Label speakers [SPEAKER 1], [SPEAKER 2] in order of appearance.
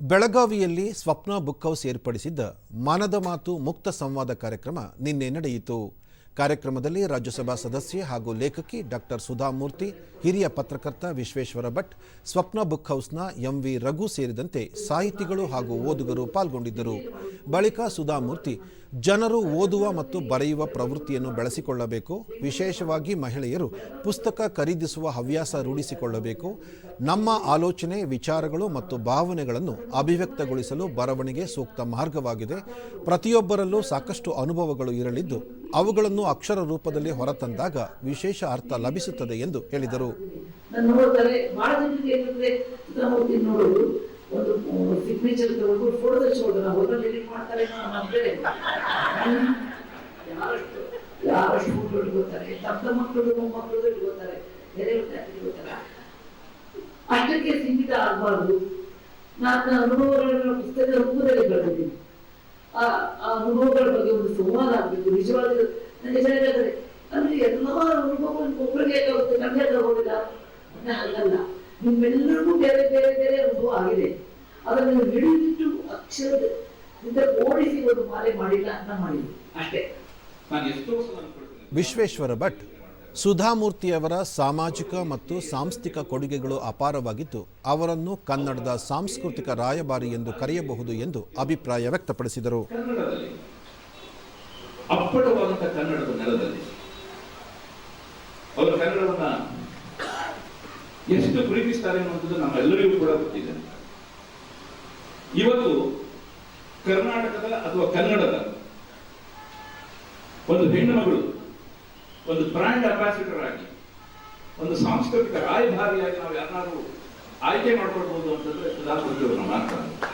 [SPEAKER 1] ಬೆಳಗಾವಿಯಲ್ಲಿ ಸ್ವಪ್ನ book house ಏರ್ಪಡಿಸಿದ್ದ ಮನದ ಮಾತು ಮುಕ್ತ ಸಂವಾದ ಕಾರ್ಯಕ್ರಮ ನಿನ್ನೆ ನಡೆಯಿತು. ಕಾರ್ಯಕ್ರಮದಲ್ಲಿ ರಾಜ್ಯಸಭಾ ಸದಸ್ಯೆ ಹಾಗೂ ಲೇಖಕಿ ಡಾಕ್ಟರ್ ಸುಧಾಮೂರ್ತಿ, ಹಿರಿಯ ಪತ್ರಕರ್ತ ವಿಶ್ವೇಶ್ವರ ಭಟ್, ಸ್ವಪ್ನ ಬುಕ್ ಹೌಸ್ನ ಎಂವಿ ರಘು ಸೇರಿದಂತೆ ಸಾಹಿತಿಗಳು ಹಾಗೂ ಓದುಗರು ಪಾಲ್ಗೊಂಡಿದ್ದರು. ಬಳಿಕ ಸುಧಾಮೂರ್ತಿ ಜನರು ಓದುವ ಮತ್ತು ಬರೆಯುವ ಪ್ರವೃತ್ತಿಯನ್ನು ಬೆಳೆಸಿಕೊಳ್ಳಬೇಕು. ವಿಶೇಷವಾಗಿ ಮಹಿಳೆಯರು ಪುಸ್ತಕ ಖರೀದಿಸುವ ಹವ್ಯಾಸ ರೂಢಿಸಿಕೊಳ್ಳಬೇಕು. ನಮ್ಮ ಆಲೋಚನೆ, ವಿಚಾರಗಳು ಮತ್ತು ಭಾವನೆಗಳನ್ನು ಅಭಿವ್ಯಕ್ತಗೊಳಿಸಲು ಬರವಣಿಗೆ ಸೂಕ್ತ ಮಾರ್ಗವಾಗಿದೆ. ಪ್ರತಿಯೊಬ್ಬರಲ್ಲೂ ಸಾಕಷ್ಟು ಅನುಭವಗಳು ಇರಲಿದ್ದು, ಅವುಗಳನ್ನು ಅಕ್ಷರ ರೂಪದಲ್ಲಿ ಹೊರತಂದಾಗ ವಿಶೇಷ ಅರ್ಥ ಲಭಿಸುತ್ತದೆ ಎಂದು ಹೇಳಿದರು.
[SPEAKER 2] ಒಂದು ಸಿಗ್ನೇಚರ್ ತಗೊಂಡು ಫೋಟೋ ತೆಗೆಸ್ಬೋದು ನಾವು ಎಡಿಟ್ ಮಾಡ್ತಾರೆ ಬೇರೆ ಯಾರಷ್ಟು ಯಾರಷ್ಟು ಫೋಟೋ ಇಟ್ಕೋತಾರೆ ತಮ್ಮ ಮಕ್ಕಳು ಮೊಮ್ಮಕ್ಕಳು ಇಟ್ಕೋತಾರೆ ಬೇರೆ ಇಟ್ಕೋತಾರೆ ಅಷ್ಟಕ್ಕೆ ಸೀಮಿತ ಆಗಬಾರ್ದು. ನನ್ನ ಅನುಭವಗಳನ್ನ ಪುಸ್ತಕದ ರೂಪದಲ್ಲಿ ಬರೆದಿದ್ದೀನಿ. ಆ ಆ ಅನುಭವಗಳ ಬಗ್ಗೆ ಒಂದು ಸಂವಾದ ಆಗಬೇಕು. ನಿಜವಾದ ನನಗೆ ಹೇಳಿದ್ರೆ ಅಂದ್ರೆ ಎಲ್ಲ ಅನುಭವಗಳು ಒಬ್ಬರಿಗೆ ಆಗುತ್ತೆ ನಮ್ಗೆ ಆಗೋದಿಲ್ಲ ಹಾಗಲ್ಲ ನಿಮ್ಮೆಲ್ಲರಿಗೂ ಬೇರೆ ಬೇರೆ ಬೇರೆ ಅನುಭವ ಆಗಿದೆ. ಅದನ್ನು ನೀವು ಹಿಡಿದಿಟ್ಟು ಅಕ್ಷರದಿಂದ ಓಡಿಸಿ ಒಂದು ಮಾಲೆ ಮಾಡಿಲ್ಲ ಅಂತ ಮಾಡಿದ್ವಿ ಅಷ್ಟೇ.
[SPEAKER 1] ವಿಶ್ವೇಶ್ವರ ಭಟ್ ಸುಧಾಮೂರ್ತಿಯವರ ಸಾಮಾಜಿಕ ಮತ್ತು ಸಾಂಸ್ಥಿಕ ಕೊಡುಗೆಗಳು ಅಪಾರವಾಗಿದ್ದು ಅವರನ್ನು ಕನ್ನಡದ ಸಾಂಸ್ಕೃತಿಕ ರಾಯಭಾರಿ ಎಂದು ಕರೆಯಬಹುದು ಎಂದು ಅಭಿಪ್ರಾಯ ವ್ಯಕ್ತಪಡಿಸಿದರು.
[SPEAKER 3] ಕನ್ನಡದ ನೆಲದಲ್ಲಿ ಅವರು ಕನ್ನಡವನ್ನ ಎಷ್ಟು ಪ್ರೀತಿಸ್ತಾರೆ ಅನ್ನುವಂಥದ್ದು ನಮ್ಮೆಲ್ಲರಿಗೂ ಕೂಡ ಗೊತ್ತಿದೆ. ಇವತ್ತು ಕರ್ನಾಟಕದ ಅಥವಾ ಕನ್ನಡದ ಒಂದು ಹೆಣ್ಣು ಮಗಳು, ಒಂದು ಬ್ರ್ಯಾಂಡ್ ಅಂಬಾಸಿಡರ್ ಆಗಿ, ಒಂದು ಸಾಂಸ್ಕೃತಿಕ ರಾಯಭಾರಿಯಾಗಿ ನಾವು ಯಾರನ್ನಾದ್ರೂ ಆಯ್ಕೆ ಮಾಡ್ಕೊಳ್ಬಹುದು ಅಂತಂದ್ರೆ ಸುಧಾಕರ್ ಮಾಡ್ತಾರೆ ಮಾತ್ರ